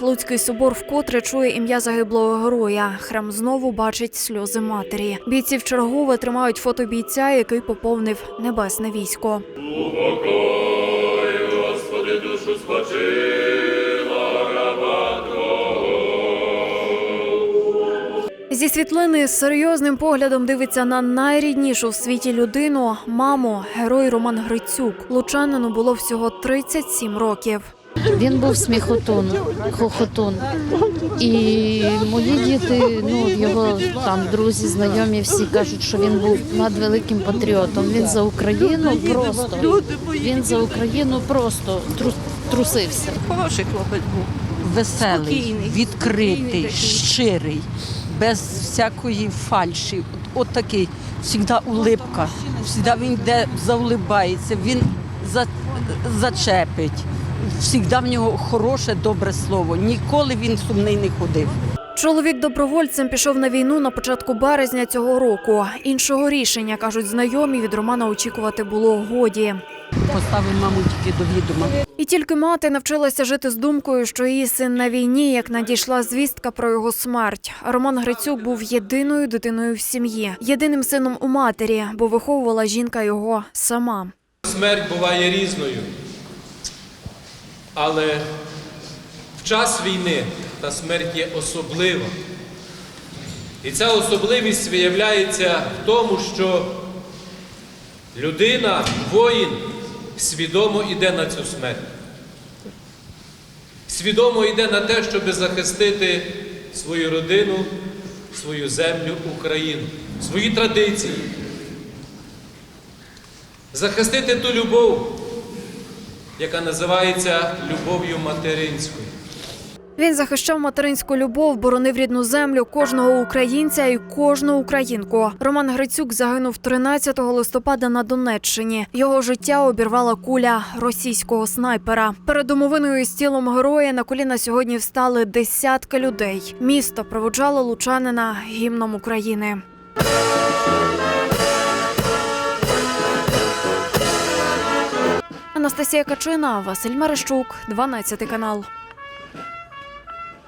Луцький собор вкотре чує ім'я загиблого героя. Храм знову бачить сльози матері. Бійці вчергове тримають фото бійця, який поповнив небесне військо. Зі світлини з серйозним поглядом дивиться на найріднішу в світі людину маму, герой Роман Грицюк. Лучанину було всього 37 років. Він був сміхотун, хохотун. І мої діти, ну його там друзі, знайомі, всі кажуть, що він був надвеликим патріотом. Він за Україну просто він за Україну просто трусився. Хороший хлопець був. веселий, відкритий, щирий, без всякої фальші. От, от такий, завжди улипка. Завжди він йде, заулибається, він за, зачепить. Завжди в нього хороше, добре слово. Ніколи він сумний не ходив. Чоловік добровольцем пішов на війну на початку березня цього року. Іншого рішення кажуть знайомі від Романа очікувати було годі. Поставив маму тільки до відома. І тільки мати навчилася жити з думкою, що її син на війні, як надійшла звістка про його смерть. Роман Грицюк був єдиною дитиною в сім'ї, єдиним сином у матері, бо виховувала жінка його сама. Смерть буває різною. Але в час війни та смерть є особлива. І ця особливість виявляється в тому, що людина, воїн, свідомо йде на цю смерть. Свідомо йде на те, щоб захистити свою родину, свою землю, Україну, свої традиції захистити ту любов, яка називається любов'ю материнською. Він захищав материнську любов, боронив рідну землю кожного українця і кожну українку. Роман Грицюк загинув 13 листопада на Донеччині. Його життя обірвала куля російського снайпера. Перед домовиною з тілом героя на коліна сьогодні встали десятки людей. Місто проводжало лучанина гімном України. Анастасія Качина, Василь Мерещук, 12 канал.